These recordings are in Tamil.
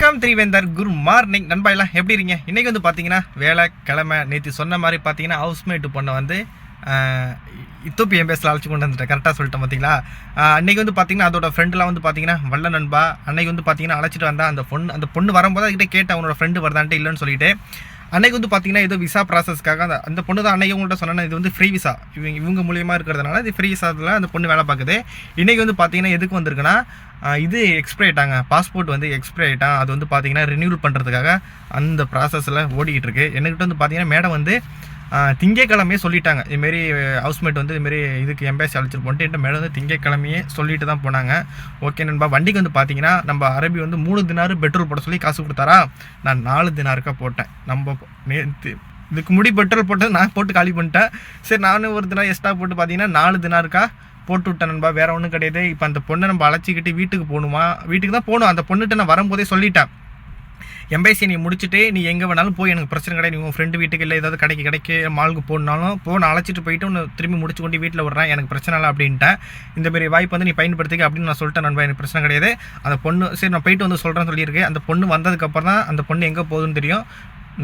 வணக்கம் திரிவேந்தர். குட் மார்னிங் நண்பா எல்லாம் எப்படி இருக்கீங்க? இன்றைக்கி வந்து பார்த்தீங்கன்னா வேலை கிழமை நேற்று சொன்ன மாதிரி பார்த்தீங்கன்னா ஹவுஸ்மேட்டு பொண்ணை வந்து இத்தோப்பி எம்பேஸில் அழைச்சி கொண்டு வந்துட்டேன். கரெக்டாக சொல்லிட்டேன் பார்த்தீங்களா அன்றைக்கி வந்து பார்த்தீங்கன்னா அதோட ஃப்ரெண்டெலாம் வந்து பார்த்தீங்கன்னா வல்ல நண்பா. அன்றைக்கி வந்து பார்த்தீங்கன்னா அழைச்சிட்டு வந்தா அந்த பொண்ணு அந்த பொண்ணு வரும்போது அதுக்கிட்ட கேட்டேன் அவனோட ஃப்ரெண்டு வருதான்ட்டு இல்லைன்னு சொல்லிட்டு. அன்னைக்கு வந்து பார்த்தீங்கன்னா ஏதோ விசா ப்ராசஸ்க்காக அந்த அந்த பொண்ணு தான் அன்னைக்கு உங்கள்கிட்ட சொன்னேன் இது வந்து ஃப்ரீ விசா இவங்க இவங்க மூலியமாக இருக்கிறதுனால இது ஃப்ரீ விசாவில் அந்த பொண்ணு வேலை பார்க்குது இன்றைக்கி வந்து பார்த்தீங்கன்னா எதுக்கு வந்திருக்குன்னா இது எக்ஸ்பிரி ஆயிட்டாங்க. பாஸ்போர்ட் வந்து எக்ஸ்பிரி ஆகிட்டான் அது வந்து பார்த்தீங்கன்னா ரினியூவல் பண்ணுறதுக்காக அந்த ப்ராசஸில் ஓடிக்கிட்டு இருக்கு. என்கிட்ட வந்து பார்த்தீங்கன்னா மேடம் வந்து திங்கக்கிழமையே திங்கட்கிழமையே சொல்லிட்டாங்க இதுமாரி ஹவுஸ்மேட் வந்து இதுமாரி இதுக்கு எம்பேசி அழைச்சிட்டு போன்ட்டு என்கிட்ட மேடம் வந்து திங்கக்கிழமையே சொல்லிட்டு தான் போனாங்க. ஓகே நண்பா வண்டிக்கு வந்து பார்த்தீங்கன்னா நம்ம அரபி வந்து மூணு தினாரு பெட்ரோல் போட சொல்லி காசு கொடுத்தாரா? நான் நாலு தினாருக்கா போட்டேன். நம்ம நேற்று இதுக்கு முடி பெட்ரோல் போட்டது நான் போட்டு காலி பண்ணிட்டேன். சரி நானும் ஒரு தினம் எக்ஸ்ட்ரா போட்டு பார்த்தீங்கன்னா நாலு தினாருக்கா போட்டு விட்டேன் நண்பா. வேறு ஒன்றும் கிடையாது. இப்போ அந்த பொண்ணை நம்ம அழைச்சிக்கிட்டு வீட்டுக்கு போகணுமா? வீட்டுக்கு தான் போகணும். அந்த பொண்ணுகிட்ட நான் வரும்போதே சொல்லிட்டேன். எம்பேசி நீ முடிச்சுட்டு நீ எங்கே வேணாலும் போய் எனக்கு பிரச்சனை கிடையாது. நீ உங்கள் ஃப்ரெண்டு வீட்டுக்கு இல்லை ஏதாவது கடைக்கு கடைக்கு மாலுக்கு போனாலும் போ நான் அழைச்சிட்டு போயிட்டு உன்னை திரும்பி முடிச்சு கொண்டு வீட்டில் விட்றேன். எனக்கு பிரச்சனை இல்லை அப்படின்ட்டேன். இந்தமாரி வாய்ப்பு வந்து நீ பயன்படுத்திக்க அப்படின்னு நான் சொல்லிட்டேன் நண்பா எனக்கு பிரச்சனை கிடையாது. அந்த பொண்ணு சரி நான் போயிட்டு வந்து சொல்கிறேன்னு சொல்லியிருக்கேன் அந்த பொண்ணு வந்ததுக்கப்புறம் தான் அந்த பொண்ணு எங்கே போகுதுன்னு தெரியும்.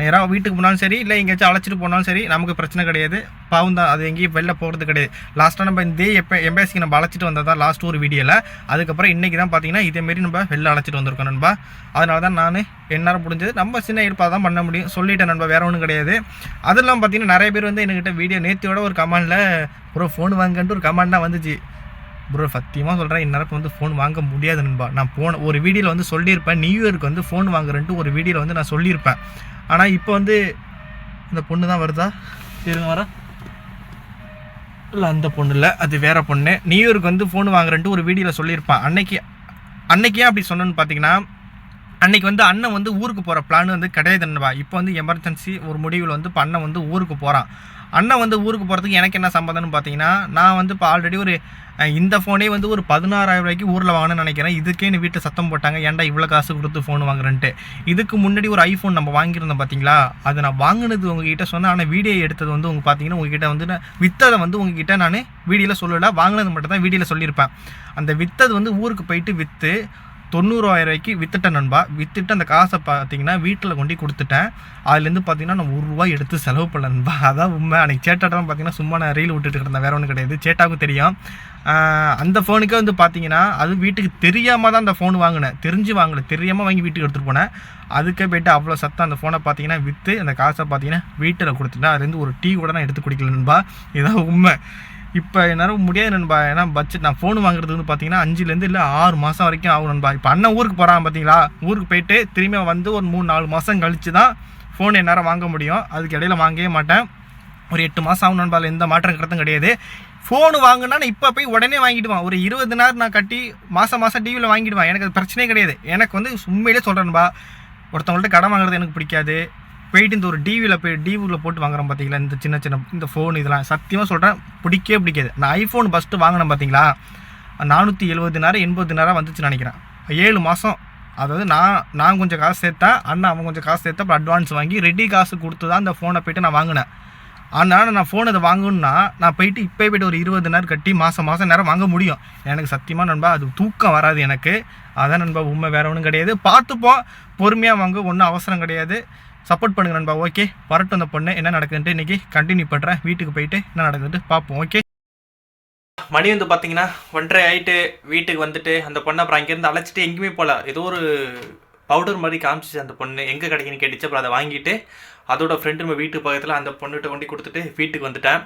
நேராக வீட்டுக்கு போனாலும் சரி இல்லை எங்கேயாச்சும் அழைச்சிட்டு போனாலும் சரி நமக்கு பிரச்சனை கிடையாது. பாவம் தான் அது எங்கேயும் வெளில போகிறது கிடையாது. லாஸ்ட்டாக நம்ம இதே எப்போ எம்பேசிக்கு நம்ம அழைச்சிட்டு வந்ததா லாஸ்ட் ஒரு வீடியோவில் அதுக்கப்புறம் இன்றைக்கி தான் பார்த்தீங்கன்னா இதேமாரி நம்ம வெளில அழைச்சிட்டு வந்திருக்கோம் நண்பா. அதனால தான் நான் என்னால் முடிஞ்சது நம்ம சின்ன இருப்பாக தான் பண்ண முடியும். சொல்லிட்டேன் நண்பா வேறு ஒன்றும் கிடையாது. அதெல்லாம் பார்த்தீங்கன்னா நிறைய பேர் வந்து என்கிட்ட வீடியோ நேத்தியோட ஒரு கமெண்டில் ப்ரோ ஃபோன் வாங்கன்ட்டு ஒரு கமெண்ட் தான் வந்துச்சு. ப்ரோ சத்தியமாக சொல்கிறேன் இந்நேரம் வந்து ஃபோன் வாங்க முடியாது நண்பா. நான் போன ஒரு வீடியோவில் வந்து சொல்லியிருப்பேன். நியூ இயருக்கு வந்து ஃபோன் வாங்குறேன்ட்டு ஒரு வீடியோவில் வந்து நான் சொல்லியிருப்பேன். ஆனால் இப்போ வந்து இந்த பொண்ணு தான் வருதா? இருங்க வர இல்லை அந்த பொண்ணு இல்லை அது வேற பொண்ணு. நியூயர்க்கு வந்து ஃபோன் வாங்குறேன்ட்டு ஒரு வீடியோவில் சொல்லியிருப்பான். அன்னைக்கு அன்னைக்கு ஏன் அப்படி சொன்னேன்னு பார்த்தீங்கன்னா அன்னைக்கு வந்து அண்ணன் வந்து ஊருக்கு போகிற பிளான் வந்து கிடையாது இப்போ வந்து எமர்ஜென்சி ஒரு முடிவில் வந்து இப்போ அண்ணன் வந்து ஊருக்கு போகிறான் அண்ணன் வந்து ஊருக்கு போகிறதுக்கு எனக்கு என்ன சம்மந்தம்னு பார்த்தீங்கன்னா நான் வந்து இப்போ ஆல்ரெடி ஒரு இந்த ஃபோனே வந்து ஒரு பதினாறாயிரம் ரூபாய்க்கு ஊரில் வாங்கணும்னு நினைக்கிறேன். இதுக்கே நீ வீட்டில் சத்தம் போட்டாங்க. ஏன்டா இவ்வளோ காசு கொடுத்து ஃபோன் வாங்குறேன்ட்டு. இதுக்கு முன்னாடி ஒரு ஐஃபோன் நம்ம வாங்கியிருந்தோம் பார்த்தீங்களா அது நான் வாங்கினது உங்ககிட்ட சொன்னேன். ஆனால் வீடியோ எடுத்தது வந்து உங்க பார்த்தீங்கன்னா உங்ககிட்ட வந்து நான் விற்றதை வந்து உங்ககிட்ட நான் வீடியோவில் சொல்லலை. வாங்கினது மட்டும் தான் வீடியோவில் சொல்லியிருப்பேன். அந்த விற்றது வந்து ஊருக்கு போயிட்டு விற்று தொண்ணூறாயிரம் ரூபாய்க்கு வித்துட்டேன் நண்பா. வித்துட்டு அந்த காசை பார்த்தீங்கன்னா வீட்டில் கொண்டு கொடுத்துட்டேன். அதுலேருந்து பார்த்தீங்கன்னா நான் ஒரு ரூபாய் எடுத்து செலவு பண்ணல நண்பா. அதான் உண்மை. அன்றைக்கி சேட்டாட்டம் பார்த்தீங்கன்னா சும்மா நான் ரீல் விட்டுட்டு கிடந்தேன். வேற ஒன்றும் கிடையாது. சேட்டாவுக்கும் தெரியும். அந்த ஃபோனுக்கே வந்து பார்த்தீங்கன்னா அது வீட்டுக்கு தெரியாமல் தான் அந்த ஃபோன் வாங்கினேன். தெரிஞ்சு வாங்கல. தெரியாமல் வாங்கி வீட்டுக்கு எடுத்துகிட்டு போனேன். அதுக்கே போய்ட்டு அவ்வளோ சத்தம் அந்த ஃபோனை பார்த்தீங்கன்னா விற்று அந்த காசை பார்த்தீங்கன்னா வீட்டில் கொடுத்துட்டேன். அதுலேருந்து ஒரு டீ கூட நான் எடுத்து குடிக்கல நண்பா. இதான் உண்மை. இப்போ என்னால் முடியாது நண்பா. ஏன்னா பட்ஜெட் நான் ஃபோன் வாங்குறது வந்து பார்த்தீங்கன்னா அஞ்சுலேருந்து இல்லை ஆறு மாதம் வரைக்கும் ஆகும் நண்பா. இப்போ அண்ணன் ஊருக்கு போகிறான் பார்த்தீங்களா ஊருக்கு போயிட்டு திரும்பி வந்து ஒரு மூணு நாலு மாதம் கழிச்சு தான் ஃபோன் என்னால் வாங்க முடியும். அதுக்கு இடையில வாங்கவே மாட்டேன். ஒரு எட்டு மாதம் ஆகும் நண்பா. எந்த மாற்றம் கிடத்தும் கிடையாது. ஃபோனு வாங்கினா நான் இப்போ போய் உடனே வாங்கிடுவான். ஒரு இருபது நேரம் நான் கட்டி மாதம் மாதம் டிவியில் வாங்கிடுவான். எனக்கு அது பிரச்சனையே கிடையாது. எனக்கு வந்து உண்மையிலே சொல்கிறேன்பா ஒருத்தவங்கள்ட்ட கடன் வாங்குறது எனக்கு பிடிக்காது. போயிட்டு இந்த ஒரு டிவியில் போய் டிவியில் போட்டு வாங்குறோம் பார்த்தீங்களா இந்த சின்ன சின்ன இந்த ஃபோன் இதெல்லாம். சத்தியமாக சொல்கிறேன் பிடிக்கவே பிடிக்காது. நான் ஐஃபோன் ஃபஸ்ட்டு வாங்கினேன் பார்த்தீங்களா நானூற்றி எழுபது நேரம் எண்பது நேரம் வந்துச்சுன்னு நினைக்கிறேன். ஏழு மாதம் அதாவது நான் நான் கொஞ்சம் காசு சேர்த்தேன் அண்ணா அவன் கொஞ்சம் காசு சேர்த்தா அப்புறம் அட்வான்ஸ் வாங்கி ரெடி காசு கொடுத்து தான் அந்த ஃபோனை போயிட்டு நான் வாங்கினேன். அதனால் நான் ஃபோன் அதை வாங்கணும்னா நான் போயிட்டு இப்போ போயிட்டு ஒரு இருபது நேரம் கட்டி மாதம் மாதம் நேரம் வாங்க முடியும். எனக்கு சத்தியமாக நண்பா அது தூக்கம் வராது எனக்கு. அதான் நண்பா உண்மை வேற ஒன்றும் கிடையாது. பார்த்துப்போம். பொறுமையாக வாங்க ஒன்றும் அவசரம் கிடையாது. சப்போர்ட் பண்ணுங்க நண்பா ஓகே வரட்டும் அந்த பொண்ணு என்ன நடக்குதுன்ட்டு இன்றைக்கி கண்டினியூ பண்ணுறேன் வீட்டுக்கு போயிட்டு என்ன நடக்குதுன்ட்டு பார்ப்போம் ஓகே மணி வந்து பார்த்தீங்கன்னா ஒன்றரை ஆயிட்டு வீட்டுக்கு வந்துட்டு அந்த பொண்ணை அப்புறம் அங்கேருந்து அழைச்சிட்டு எங்கேயுமே போகல. ஏதோ ஒரு பவுடர் மாதிரி காமிச்சிச்சு அந்த பொண்ணு. எங்கே கிடைக்குன்னு கேட்டுச்சு. அப்புறம் அதை வாங்கிட்டு அதோட ஃப்ரெண்டு நம்ம வீட்டுக்கு பக்கத்தில் அந்த பொண்ணுகிட்ட கொண்டு கொடுத்துட்டு வீட்டுக்கு வந்துட்டேன்.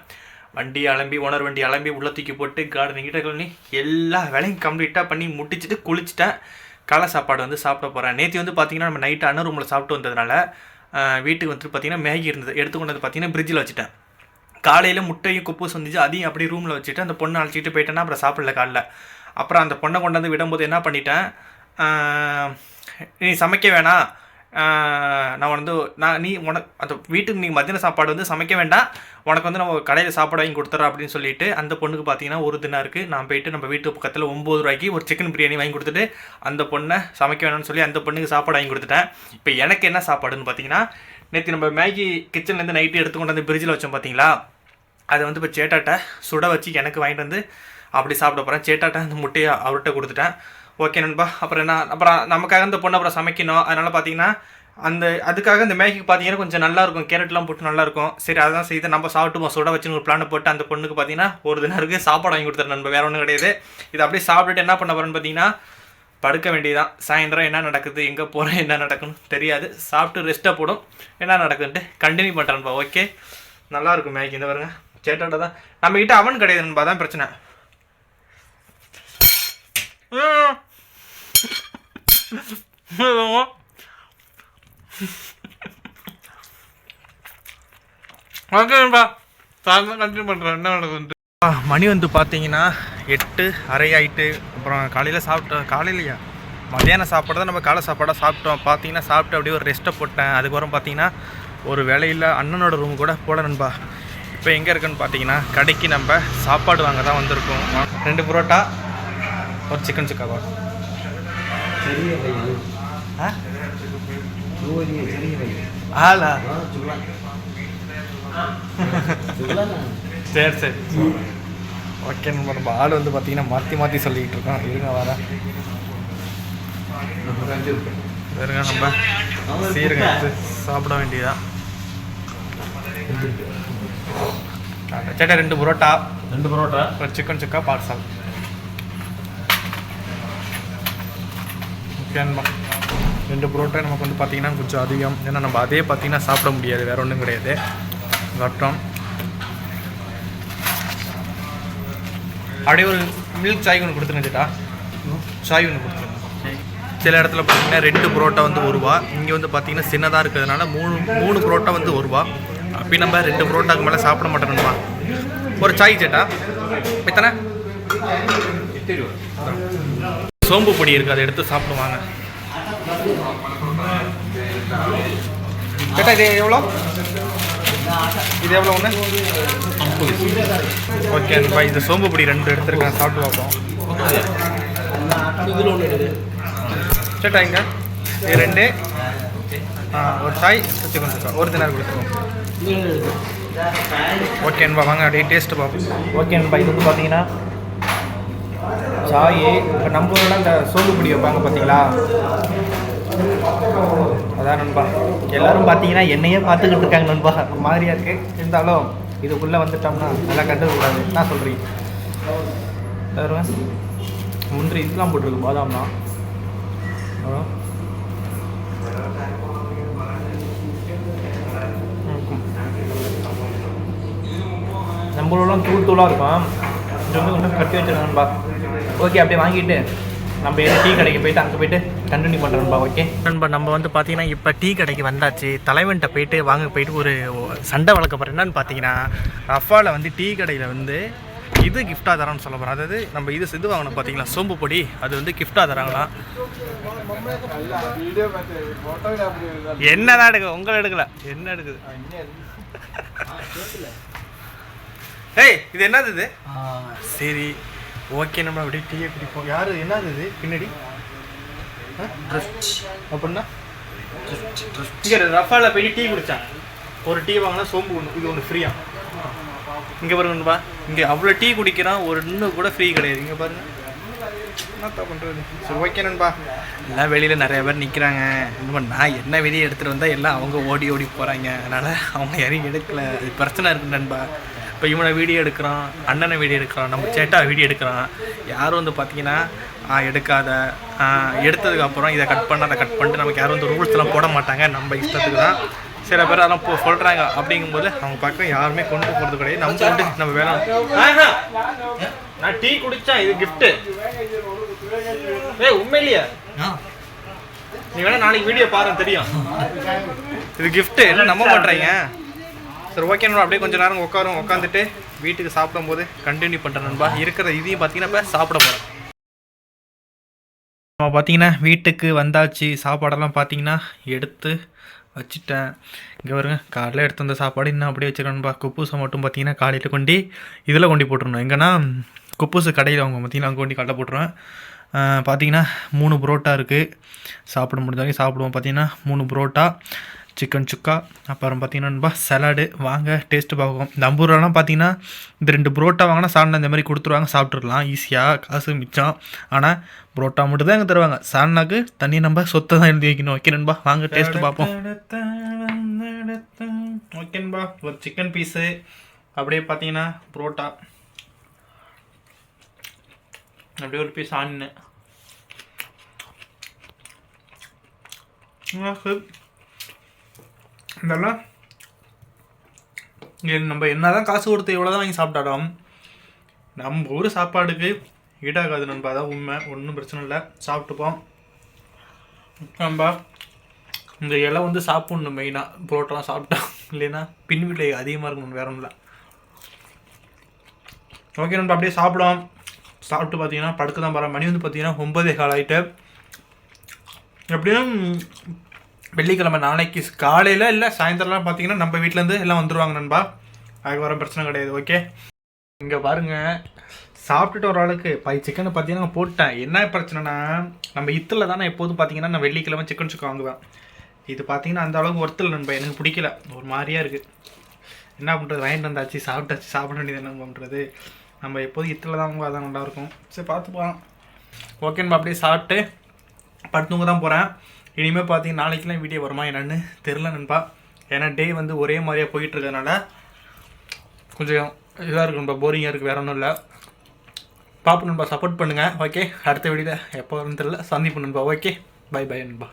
வண்டி அலம்பி ஓனர் வண்டி அலம்பி உள்ள தூக்கி போட்டு கார்டனிங் கிட்ட கழனி எல்லா வேலையும் கம்ப்ளீட்டாக பண்ணி முடிச்சுட்டு குளிச்சுட்டேன். காலை சாப்பாடு வந்து சாப்பிட போகிறேன் நேற்று வந்து பார்த்தீங்கன்னா நம்ம நைட்டு அன்ன ரூமில் சாப்பிட்டு வந்ததுனால வீட்டுக்கு வந்துட்டு பார்த்தீங்கன்னா மேகி இருந்தது. எடுத்துக்கொண்டு வந்து பார்த்தீங்கன்னா ஃப்ரிட்ஜில் வச்சுட்டேன். காலையில் முட்டையும் குப்பூஸ் வந்துச்சு அதையும் அப்படியே ரூமில் வச்சுட்டு அந்த பொண்ணை அழைச்சிட்டு போயிட்டேன்னா அப்புறம் சாப்பிடல காலைல. அப்புறம் அந்த பொண்ணை கொண்டாந்து விடும்போது என்ன பண்ணிட்டேன்? நீ சமைக்க வேணாம். நான் வந்து நான் நீ உனக்கு அந்த வீட்டுக்கு நீங்கள் மத்தியான சாப்பாடு வந்து சமைக்க வேண்டாம். உனக்கு வந்து நம்ம கடையில் சாப்பாடு வாங்கி கொடுத்துறோம் அப்படின்னு சொல்லிட்டு அந்த பொண்ணுக்கு பார்த்தீங்கன்னா ஒரு தினம் இருக்குது நான் போயிட்டு நம்ம வீட்டு பக்கத்தில் ஒம்பது ரூபாய்க்கு ஒரு சிக்கன் பிரியாணி வாங்கி கொடுத்துட்டு அந்த பொண்ணை சமைக்க வேணாம்னு சொல்லி அந்த பொண்ணுக்கு சாப்பாடு வாங்கி கொடுத்துட்டேன். இப்போ எனக்கு என்ன சாப்பாடுன்னு பார்த்தீங்கன்னா நேற்று நம்ம மேகி கிச்சன்லேருந்து நைட்டு எடுத்து கொண்டு வந்து ஃப்ரிட்ஜில் வச்சோம் பார்த்தீங்களா அதை வந்து இப்போ சேட்டாட்டை சுட வச்சு எனக்கு வாங்கிட்டு வந்து அப்படி சாப்பிட போகிறேன் சேட்டாட்டை அந்த முட்டையை அவர்கிட்ட கொடுத்துட்டேன். ஓகே நண்பா. அப்புறம் என்ன அப்புறம் நமக்காக இந்த பொண்ணு அப்புறம் சமைக்கணும். அதனால் பார்த்தீங்கன்னா அந்த அதுக்காக இந்த மேகிக்கு பார்த்தீங்கன்னா கொஞ்சம் நல்லா இருக்கும். கேரட்லாம் போட்டு நல்லா இருக்கும். சரி அதான் செய்து நம்ம சாப்பிட்டுவோம் சுட வச்சுன்னு ஒரு பிளானை போட்டு அந்த பொண்ணுக்கு பார்த்தீங்கன்னா ஒரு தினருக்கு சாப்பாடு வாங்கி கொடுத்துரு நண்பா. வேற ஒன்றும் கிடையாது. இது அப்படியே சாப்பிட்டுட்டு என்ன பண்ண போகிறேன்னு பார்த்தீங்கன்னா படுக்க வேண்டியதான் சாயந்தரம் என்ன நடக்குது எங்கே போகிறேன் என்ன நடக்குன்னு தெரியாது. சாப்பிட்டு ரெஸ்ட்டாக போடும். என்ன நடக்குதுன்ட்டு கண்டினியூ பண்ணுறேன்பா ஓகே? நல்லா இருக்கும் மேகி. இந்த பாருங்க. சேட்டோட தான். நம்மக்கிட்ட அவன் கிடையாது நண்பா. தான் பிரச்சனை. ம். ஓகேப்பா சாயந்தரம் கண்டினியூ பண்ணுறேன் என்ன நடக்குதுன்ட்டு? மணி வந்து பார்த்தீங்கன்னா எட்டு அரை ஆயிட்டு அப்புறம் காலையில் சாப்பிட்டோம். காலையிலையா? மத்தியானம் சாப்பாடு தான். நம்ம காலை சாப்பாடாக சாப்பிட்டோம். பார்த்தீங்கன்னா சாப்பிட்டு அப்படியே ஒரு ரெஸ்ட்டை போட்டேன். அதுக்கப்புறம் பார்த்தீங்கன்னா ஒரு வேலையில் அண்ணனோட ரூம் கூட போட நண்பா. இப்போ எங்கே இருக்குன்னு பார்த்தீங்கன்னா கடைக்கு நம்ம சாப்பாடு வாங்க தான் வந்திருக்கோம். ரெண்டு புரோட்டா ஒரு சிக்கன் சுக்காவா ஆளா? சரி சரி. ஓகே நம்ம நம்ம ஆள் வந்து பார்த்தீங்கன்னா மாற்றி மாற்றி சொல்லிக்கிட்டு இருக்கோம். இருங்க வர இருங்க நம்ம சீருங்க சாப்பிட வேண்டியதா சேட்டா ரெண்டு பரோட்டா. ரெண்டு பரோட்டா? ஒரு சிக்கன் சுக்கா பார்சல் ஓகேன்பா ரெண்டு புரோட்டா நமக்கு வந்து பார்த்திங்கன்னா கொஞ்சம் அதிகம். ஏன்னா நம்ம அதே பார்த்தீங்கன்னா சாப்பிட முடியாது வேற ஒன்றும் கிடையாது. கட்டம் அப்படியே ஒரு மில்க் சாய் ஒன்று கொடுத்துருங்க சாய் ஒன்று கொடுத்துருங்க. சில இடத்துல பார்த்தீங்கன்னா ரெண்டு புரோட்டா வந்து ஒரு ரூபா இங்கே வந்து பார்த்திங்கன்னா சின்னதாக இருக்கிறதுனால மூணு மூணு புரோட்டா வந்து ஒரு ரூபா அப்படி நம்ம ரெண்டு புரோட்டாக்கு மேலே சாப்பிட மாட்டோம்ப்பா ஒரு சாய் சேட்டா இத்தனை? சோம்பு பொடி இருக்குது அதை எடுத்து சாப்பிடுவாங்க சேட்டா இது எவ்வளோ? இது எவ்வளோ ஒன்று ஓகே அன்பா இது சோம்பு பொடி ரெண்டு எடுத்துருக்கேன் சாப்பிட்டு பார்ப்போம். சேட்டா இங்க? இது ரெண்டு. ஆ, ஒரு சாய் சிக்கன் சுக்கா ஒரு தினார் கொடுத்துருவோம் ஓகே அன்பா வாங்க அப்படியே டேஸ்ட்டு பார்ப்போம். ஓகே அன்பா இது வந்து பார்த்தீங்கன்னா சாய் இப்போ நம்ம ஊரில் இந்த சோம்பு பொடி வைப்பாங்க பார்த்தீங்களா அதான் நண்பா. எல்லாரும் பார்த்தீங்கன்னா என்னையே பார்த்துக்கிட்டு இருக்காங்க நண்பா. மாதிரியா இருக்கு. இருந்தாலும் இதுக்குள்ளே வந்துட்டோம்னா நல்லா கண்டுக்கூடாது என்ன சொல்கிறீங்க தருவேன் முந்திரி இதெல்லாம் போட்டிருக்கு பாதாம்னா நம்மளோட தூள் தூளாக இருக்கும். வந்து கொஞ்சம் கட்டி வச்சிருக்கேன்பா ஓகே அப்படியே வாங்கிட்டு நம்ம எது டீ கடைக்கு போயிட்டு அங்கே போயிட்டு கண்டினியூ பண்ணுறோம்பா ஓகே நண்பா நம்ம வந்து பார்த்தீங்கன்னா இப்போ டீ கடைக்கு வந்தாச்சு. தலைவன்கிட்ட போயிட்டு வாங்க போயிட்டு ஒரு சண்டை வளர்க்க போகிறேன் என்னன்னு பார்த்தீங்கன்னா ரஃபாவில் வந்து டீ கடையில் வந்து இது கிஃப்டாக தரோன்னு சொல்ல போகிறோம் அதாவது நம்ம இது இது வாங்கணும் பார்த்தீங்களா சோம்பு பொடி. அது வந்து கிஃப்டாக தராங்களாம். என்னதான் எடுக்க உங்களை எடுக்கல. என்ன எடுக்குது? ஏய் இது என்னது இது? சரி ஓகே நம்ம அப்படியே டீயை குடிப்போம். யாரு என்னது இது? பின்னாடி? ஆ? அப்படின்னா இங்கே ரஃபால போய் டீ குடிச்சான். ஒரு டீ வாங்கினா சோம்பு ஒன்று இது ஒன்று ஃப்ரீயா இங்கே பாருங்கப்பா இங்கே அவ்வளோ டீ குடிக்கிறான் ஒரு இன்னும் கூட ஃப்ரீ கிடையாது. இங்கே பாருங்க. என்னத்தா பண்ணுறது சரி ஓகே நண்பா. எல்லாம் வெளியில் நிறைய பேர் நிற்கிறாங்க இன்னும் நான் என்ன வெளியே எடுத்துகிட்டு வந்தால் எல்லாம் அவங்க ஓடி ஓடி போகிறாங்க அதனால் அவங்க யாரையும் எடுக்கல. இது பிரச்சனை இருக்கு நண்பா. இப்போ இவனை வீடியோ எடுக்கிறான் அண்ணனை வீடியோ எடுக்கிறான் நம்ம சேட்டா வீடியோ எடுக்கிறான். யாரும் வந்து பார்த்தீங்கன்னா எடுக்காத. ஆ, எடுத்ததுக்கு அப்புறம் இதை கட் பண்ண அதை கட் பண்ணிட்டு நமக்கு யாரும் வந்து ரூல்ஸ்லாம் போட மாட்டாங்க நம்ம இஷ்டத்துக்கு தான். சில பேர் அதெல்லாம் போ சொல்கிறாங்க அப்படிங்கும்போது அவங்க பக்கம் யாருமே கொண்டு போகிறது கிடையாது. நம்ம கொண்டு நம்ம வேலை ஆஹா. நான் டீ குடிச்சேன் இது gift. ஏய் உண்மையிலேயே. நீ வேணா நாளைக்கு வீடியோ பாருங்க தெரியும். இது gift. என்ன நம்ப மாட்டீங்க சரி ஓகே நண்பா. அப்படியே கொஞ்சம் நேரம் உட்காரும் உட்காந்துட்டு வீட்டுக்கு சாப்பிடும்போது கண்டினியூ பண்ணுறேன் நண்பா. இருக்கிற இதையும் பார்த்தீங்கன்னா இப்போ சாப்பிட போகிறேன் நம்ம பார்த்தீங்கன்னா வீட்டுக்கு வந்தாச்சு. சாப்பாடெல்லாம் பார்த்தீங்கன்னா எடுத்து வச்சுட்டேன். இங்கே வருங்க காலையில் எடுத்து வந்த சாப்பாடு இன்னும் அப்படியே வச்சுருக்கேன்பா குப்பூசை மட்டும் பார்த்தீங்கன்னா காலையில் கொண்டு இதில் கொண்டு போட்டுருணும் எங்கன்னா குப்பூசு கடையில் அவங்க பார்த்தீங்கன்னா அங்கே கொண்டு கடை போட்டுருவேன். பார்த்தீங்கன்னா மூணு புரோட்டா இருக்குது சாப்பிட முடிஞ்ச வரைக்கும் சாப்பிடுவோம். பார்த்தீங்கன்னா மூணு புரோட்டா. சிக்கன் சுக்கா அப்புறம் பார்த்தீங்கன்னா சலாடு வாங்க டேஸ்ட்டு பார்ப்போம். இந்த பார்த்தீங்கன்னா இந்த ரெண்டு புரோட்டா வாங்கினா சாண்டா இந்த மாதிரி கொடுத்துருவாங்க சாப்பிட்ருலாம் ஈஸியாக காசு மிச்சம். ஆனால் புரோட்டா மட்டும் தான் இங்கே தருவாங்க. சாண்டாக்கு தண்ணி நம்ம சொத்தை தான் எழுதி வைக்கணும். ஓகே நண்பா வாங்க டேஸ்ட்டு பார்ப்போம். ஓகே நண்பா ஒரு சிக்கன் பீஸு அப்படியே பார்த்தீங்கன்னா புரோட்டா. அப்படியே ஒரு பீஸ் ஆனின்னு இதெல்லாம் நம்ம நம்ம என்னதான் காசு கொடுத்து எவ்வளோ தான் வாங்கி சாப்பிட்டாலும் நம்ம ஊர் சாப்பாடுக்கு ஈடாகாது நண்பா. அதான் உண்மை. ஒன்றும் பிரச்சனை இல்லை. சாப்பிட்டுப்போம். நண்பா இந்த இலை வந்து சாப்பிட்ணும் மெயினாக புரோட்டெலாம் சாப்பிட்டோம் இல்லைன்னா பின் விலை அதிகமாக இருக்கணும் வேற ஒன்றும் இல்லை. ஓகே நண்பா அப்படியே சாப்பிடுவோம் சாப்பிட்டு பார்த்தீங்கன்னா படுக்க தான் போகிறேன் மணி வந்து பார்த்தீங்கன்னா ஒன்பதே கால் ஆகிட்டு எப்படியும் வெள்ளிக்கிழமை நாளைக்கு காலையில் இல்லை சாயந்தரம்லாம் பார்த்தீங்கன்னா நம்ம வீட்டிலேருந்து எல்லாம் வந்துடுவாங்க நண்பா. அதுக்கு வர பிரச்சனை கிடையாது ஓகே இங்கே பாருங்க. சாப்பிட்டுட்டு ஒரு ஆளுக்கு பை சிக்கனை பார்த்தீங்கன்னா நான் போட்டேன். என்ன பிரச்சனைனா நம்ம இத்தில் தானே எப்போதும் பார்த்தீங்கன்னா நான் வெள்ளிக்கிழமை சிக்கன் சிக்கன் வாங்குவேன். இது பார்த்தீங்கன்னா அந்த அளவுக்கு ஒருத்தல் நண்பா. எனக்கு பிடிக்கல. ஒரு மாதிரியாக இருக்குது என்ன பண்ணுறது வாங்கிட்டு வந்தாச்சு சாப்பிட்டாச்சு. சாப்பிட வேண்டியது என்ன பண்ணுறது நம்ம எப்போதும் இத்தில் தான் வாங்குவோம். அதான் நல்லா இருக்கும். சரி பார்த்துப்போம் ஓகேன்பா அப்படியே சாப்பிட்டு படுத்துங்க தான் போகிறேன் இனிமேல் பார்த்தீங்கன்னா நாளைக்கெலாம் வீடியோ வருமா என்னன்னு தெரில நண்பா. ஏன்னா டே வந்து ஒரே மாதிரியாக போயிட்டு கொஞ்சம் இதாக இருக்கு நண்பா போரிங்காக இருக்குது வேற ஒன்றும் இல்லை. பாப்பு நண்பா சப்போர்ட் பண்ணுங்கள் ஓகே அடுத்த வீடியோவில் எப்போ வரும்னு தெரில சந்திப்பு நண்பா ஓகே பை பை நண்பா.